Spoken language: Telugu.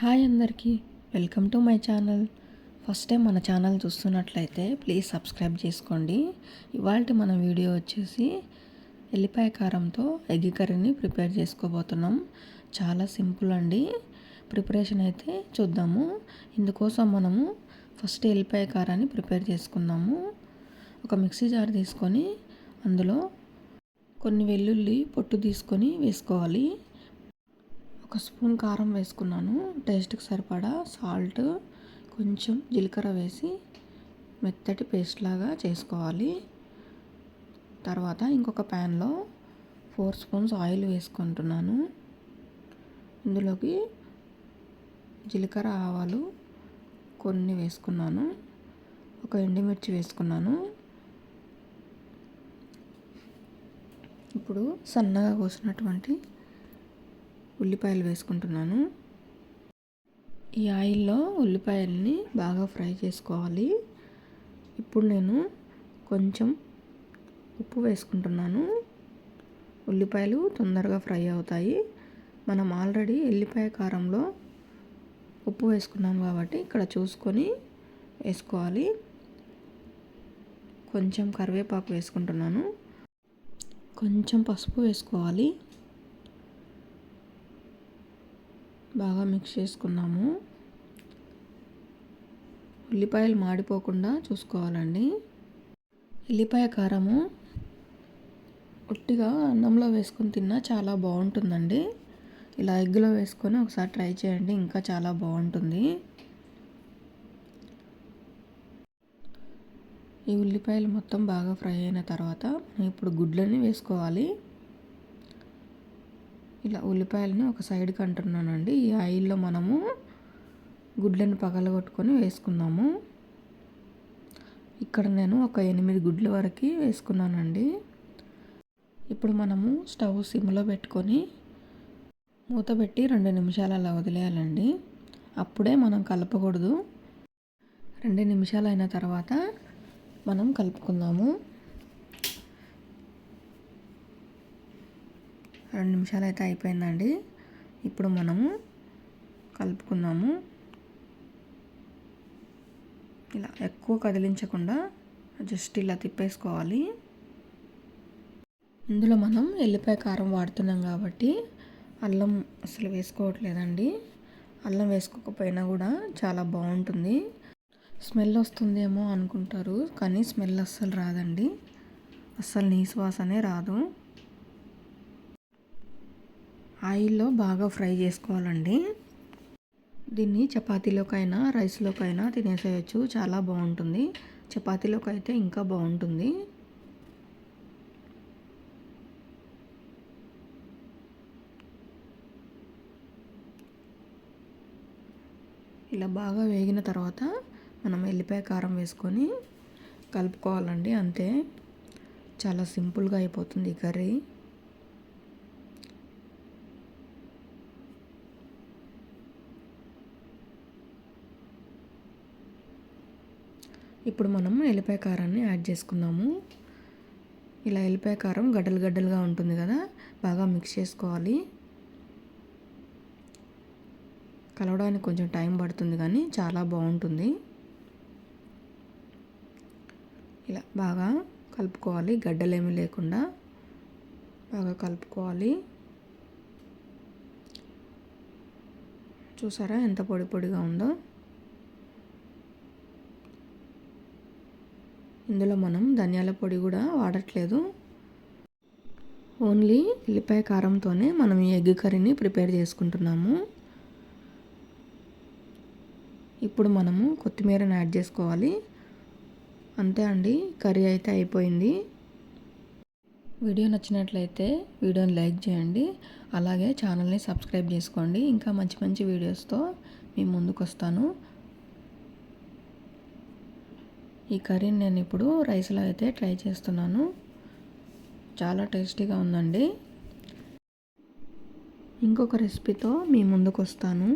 హాయ్ అందరికీ welcome to my channel. First time మన ఛానల్ చూస్తున్నట్లయితే ప్లీజ్ సబ్స్క్రైబ్ చేసుకోండి. ఇవాళ మన వీడియో వచ్చేసి ఎల్లిపాయ కారంతో ఎగ్ కర్రీని ప్రిపేర్ చేసుకోబోతున్నాం. చాలా సింపుల్ అండి. ప్రిపరేషన్ అయితే చూద్దాము. ఇందుకోసం మనము ఫస్ట్ ఎల్లిపాయ కారాన్ని ప్రిపేర్ చేసుకుందాము. ఒక మిక్సీ జార్ తీసుకొని అందులో కొన్ని వెల్లుల్లి పొట్టు తీసుకొని వేసుకోవాలి. ఒక స్పూన్ కారం వేసుకున్నాను. టేస్ట్కి సరిపడా సాల్ట్ కొంచెం జీలకర్ర వేసి మెత్తటి పేస్ట్ లాగా చేసుకోవాలి. తర్వాత ఇంకొక ప్యాన్లో ఫోర్ స్పూన్స్ ఆయిల్ వేసుకుంటున్నాను. ఇందులోకి జీలకర్ర ఆవాలు కొన్ని వేసుకున్నాను. ఒక ఎండుమిర్చి వేసుకున్నాను. ఇప్పుడు సన్నగా కోసినటువంటి ఉల్లిపాయలు వేసుకుంటున్నాను. ఈ ఆయిల్లో ఉల్లిపాయల్ని బాగా ఫ్రై చేసుకోవాలి. ఇప్పుడు నేను కొంచెం ఉప్పు వేసుకుంటున్నాను. ఉల్లిపాయలు తొందరగా ఫ్రై అవుతాయి. మనం ఆల్రెడీ ఎల్లిపాయ కారంలో ఉప్పు వేసుకున్నాం కాబట్టి ఇక్కడ చూసుకొని వేసుకోవాలి. కొంచెం కరివేపాకు వేసుకుంటున్నాను. కొంచెం పసుపు వేసుకోవాలి. బాగా మిక్స్ చేసుకున్నాము. ఉల్లిపాయలు మాడిపోకుండా చూసుకోవాలండి. ఉల్లిపాయ కారము ఉట్టిగా అన్నంలో వేసుకొని తిన్నా చాలా బాగుంటుందండి. ఇలా ఎగ్గులో వేసుకొని ఒకసారి ట్రై చేయండి ఇంకా చాలా బాగుంటుంది. ఈ ఉల్లిపాయలు మొత్తం బాగా ఫ్రై అయిన తర్వాత ఇప్పుడు గుడ్లని వేసుకోవాలి. ఇలా ఉల్లిపాయలని ఒక సైడ్కి అంటున్నానండి. ఈ ఆయిల్లో మనము గుడ్లను పగలగొట్టుకొని వేసుకుందాము. ఇక్కడ నేను ఒక ఎనిమిది గుడ్ల వరకు వేసుకున్నానండి. ఇప్పుడు మనము స్టవ్ సిమ్లో పెట్టుకొని మూత పెట్టి రెండు నిమిషాలు అలా వదిలేయాలండి. అప్పుడే మనం కలపకూడదు. రెండు నిమిషాలు అయిన తర్వాత మనం కలుపుకుందాము. రెండు నిమిషాలు అయితే అయిపోయిందండి. ఇప్పుడు మనము కలుపుకుందాము. ఇలా ఎక్కువ కదిలించకుండా జస్ట్ ఇలా తిప్పేసుకోవాలి. ఇందులో మనం ఎల్లిపాయ కారం వాడుతున్నాం కాబట్టి అల్లం అసలు వేసుకోవట్లేదండి. అల్లం వేసుకోకపోయినా కూడా చాలా బాగుంటుంది. స్మెల్ వస్తుందేమో అనుకుంటారు కానీ స్మెల్ అస్సలు రాదండి. అస్సలు నీసు వాసనే రాదు. ఆయిల్లో బాగా ఫ్రై చేసుకోవాలండి. దీన్ని చపాతీలోకైనా రైస్లోకైనా తినేసేయచ్చు. చాలా బాగుంటుంది. చపాతీలోకి అయితే ఇంకా బాగుంటుంది. ఇలా బాగా వేగిన తర్వాత మనం ఎల్లిపాయ కారం వేసుకొని కలుపుకోవాలండి అంతే. చాలా సింపుల్గా అయిపోతుంది ఈ కర్రీ. ఇప్పుడు మనం ఎల్లిపాయ కారాన్ని యాడ్ చేసుకుందాము. ఇలా ఎల్లిపాయ కారం గడ్డలు గడ్డలుగా ఉంటుంది కదా బాగా మిక్స్ చేసుకోవాలి. కలవడానికి కొంచెం టైం పడుతుంది కానీ చాలా బాగుంటుంది. ఇలా బాగా కలుపుకోవాలి గడ్డలేమీ లేకుండా బాగా కలుపుకోవాలి. చూసారా ఎంత పొడి పొడిగా ఉందో? ఇందులో మనం ధనియాల పొడి కూడా వాడట్లేదు. ఓన్లీ ఎల్లిపాయ కారంతోనే మనం ఈ ఎగ్ కర్రీని ప్రిపేర్ చేసుకుంటున్నాము. ఇప్పుడు మనము కొత్తిమీరని యాడ్ చేసుకోవాలి. అంతే అండి కర్రీ అయితే అయిపోయింది. వీడియో నచ్చినట్లయితే వీడియోని లైక్ చేయండి అలాగే ఛానల్ని సబ్స్క్రైబ్ చేసుకోండి. ఇంకా మంచి మంచి వీడియోస్తో మీ ముందుకు వస్తాను ఈ కర్రీని నేను ఇప్పుడు రైస్లో అయితే ట్రై చేస్తున్నాను. చాలా టేస్టీగా ఉందండి. ఇంకొక రెసిపీతో మీ ముందుకు వస్తాను